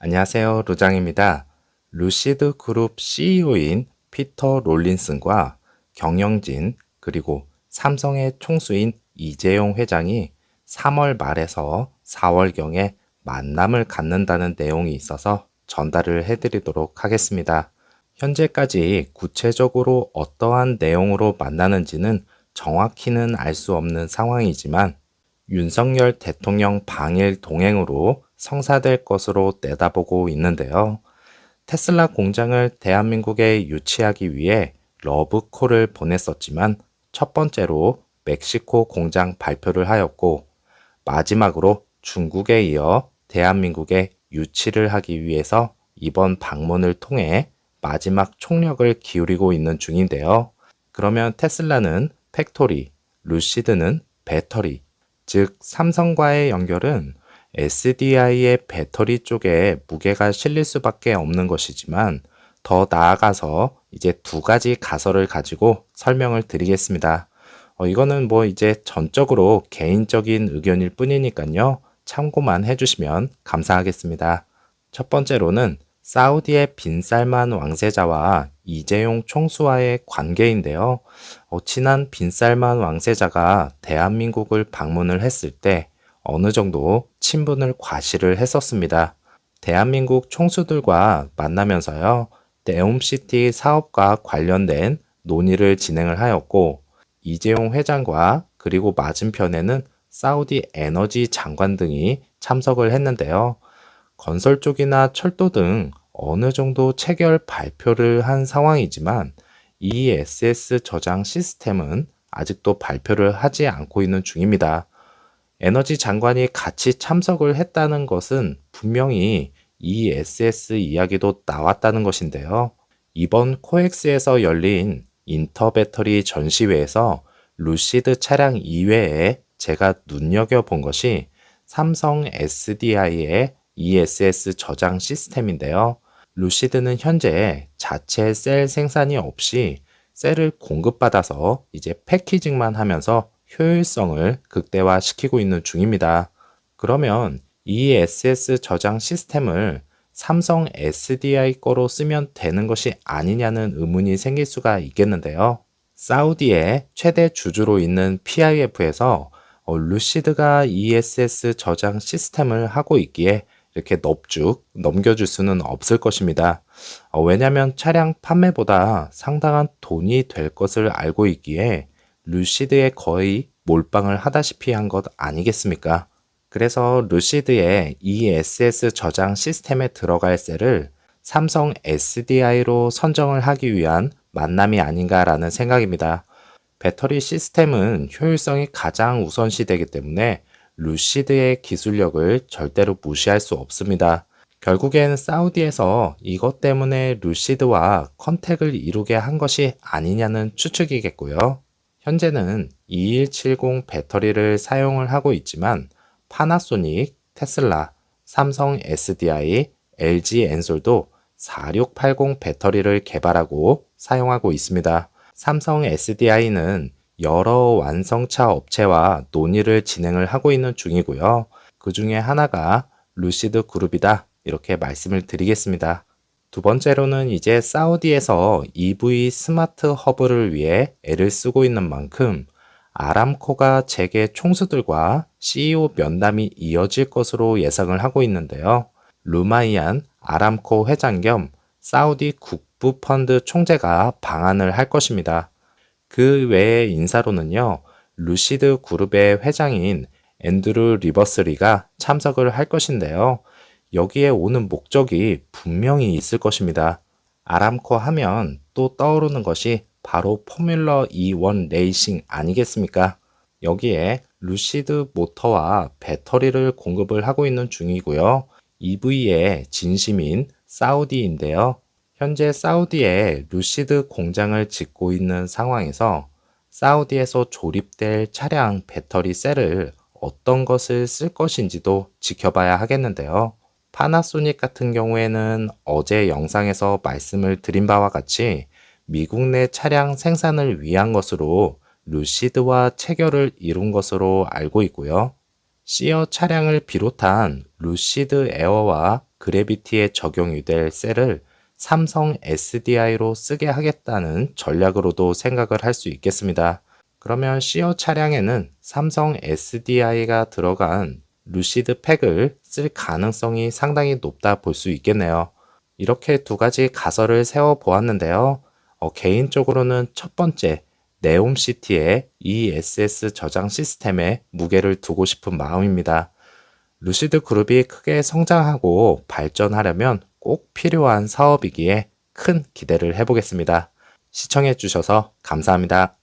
안녕하세요. 루장입니다. 루시드 그룹 CEO인 피터 롤린슨과 경영진 그리고 삼성의 총수인 이재용 회장이 3월 말에서 4월경에 만남을 갖는다는 내용이 있어서 전달을 해드리도록 하겠습니다. 현재까지 구체적으로 어떠한 내용으로 만나는지는 정확히는 알 수 없는 상황이지만 윤석열 대통령 방일 동행으로 성사될 것으로 내다보고 있는데요. 테슬라 공장을 대한민국에 유치하기 위해 러브콜을 보냈었지만 첫 번째로 멕시코 공장 발표를 하였고 마지막으로 중국에 이어 대한민국에 유치를 하기 위해서 이번 방문을 통해 마지막 총력을 기울이고 있는 중인데요. 그러면 테슬라는 팩토리, 루시드는 배터리, 즉 삼성과의 연결은 SDI의 배터리 쪽에 무게가 실릴 수밖에 없는 것이지만 더 나아가서 이제 두 가지 가설을 가지고 설명을 드리겠습니다. 어, 이거는 뭐 이제 전적으로 개인적인 의견일 뿐이니까요. 참고만 해주시면 감사하겠습니다. 첫 번째로는 사우디의 빈살만 왕세자와 이재용 총수와의 관계인데요. 어, 친한 빈살만 왕세자가 대한민국을 방문을 했을 때 어느 정도 친분을 과시를 했었습니다. 대한민국 총수들과 만나면서요. 네옴시티 사업과 관련된 논의를 진행을 하였고 이재용 회장과 그리고 맞은편에는 사우디 에너지 장관 등이 참석을 했는데요. 건설 쪽이나 철도 등 어느 정도 체결 발표를 한 상황이지만 ESS 저장 시스템은 아직도 발표를 하지 않고 있는 중입니다. 에너지 장관이 같이 참석을 했다는 것은 분명히 ESS 이야기도 나왔다는 것인데요. 이번 코엑스에서 열린 인터배터리 전시회에서 루시드 차량 이외에 제가 눈여겨본 것이 삼성 SDI의 ESS 저장 시스템인데요. 루시드는 현재 자체 셀 생산이 없이 셀을 공급받아서 이제 패키징만 하면서 효율성을 극대화시키고 있는 중입니다. 그러면 이 SS 저장 시스템을 삼성 SDI 거로 쓰면 되는 것이 아니냐는 의문이 생길 수가 있겠는데요. 사우디의 최대 주주로 있는 PIF에서 어, 루시드가 ESS 저장 시스템을 하고 있기에 이렇게 넙죽 넘겨줄 수는 없을 것입니다. 어, 왜냐하면 차량 판매보다 상당한 돈이 될 것을 알고 있기에 루시드에 거의 몰빵을 하다시피 한 것 아니겠습니까? 그래서 루시드의 ESS 저장 시스템에 들어갈 셀을 삼성 SDI로 선정을 하기 위한 만남이 아닌가라는 생각입니다. 배터리 시스템은 효율성이 가장 우선시되기 때문에 루시드의 기술력을 절대로 무시할 수 없습니다. 결국엔 사우디에서 이것 때문에 루시드와 컨택을 이루게 한 것이 아니냐는 추측이겠고요. 현재는 2170 배터리를 사용을 하고 있지만 파나소닉, 테슬라, 삼성 SDI, LG 엔솔도 4680 배터리를 개발하고 사용하고 있습니다. 삼성 SDI는 여러 완성차 업체와 논의를 진행을 하고 있는 중이고요. 그 중에 하나가 루시드 그룹이다. 이렇게 말씀을 드리겠습니다. 두 번째로는 이제 사우디에서 EV 스마트 허브를 위해 애를 쓰고 있는 만큼 아람코가 재계 총수들과 CEO 면담이 이어질 것으로 예상을 하고 있는데요. 루마이안 아람코 회장 겸 사우디 국부 펀드 총재가 방한을 할 것입니다. 그 외의 인사로는요, 루시드 그룹의 회장인 앤드루 리버스리가 참석을 할 것인데요. 여기에 오는 목적이 분명히 있을 것입니다. 아람코 하면 또 떠오르는 것이 바로 포뮬러 E1 레이싱 아니겠습니까? 여기에 루시드 모터와 배터리를 공급을 하고 있는 중이고요. EV의 진심인 사우디인데요. 현재 사우디에 루시드 공장을 짓고 있는 상황에서 사우디에서 조립될 차량 배터리 셀을 어떤 것을 쓸 것인지도 지켜봐야 하겠는데요. 파나소닉 같은 경우에는 어제 영상에서 말씀을 드린 바와 같이 미국 내 차량 생산을 위한 것으로 루시드와 체결을 이룬 것으로 알고 있고요. 시어 차량을 비롯한 루시드 에어와 그래비티에 적용이 될 셀을 삼성 SDI로 쓰게 하겠다는 전략으로도 생각을 할 수 있겠습니다. 그러면 시어 차량에는 삼성 SDI가 들어간 루시드 팩을 쓸 가능성이 상당히 높다 볼 수 있겠네요. 이렇게 두 가지 가설을 세워 보았는데요. 어, 개인적으로는 첫 번째, 네옴시티의 ESS 저장 시스템에 무게를 두고 싶은 마음입니다. 루시드 그룹이 크게 성장하고 발전하려면 꼭 필요한 사업이기에 큰 기대를 해보겠습니다. 시청해주셔서 감사합니다.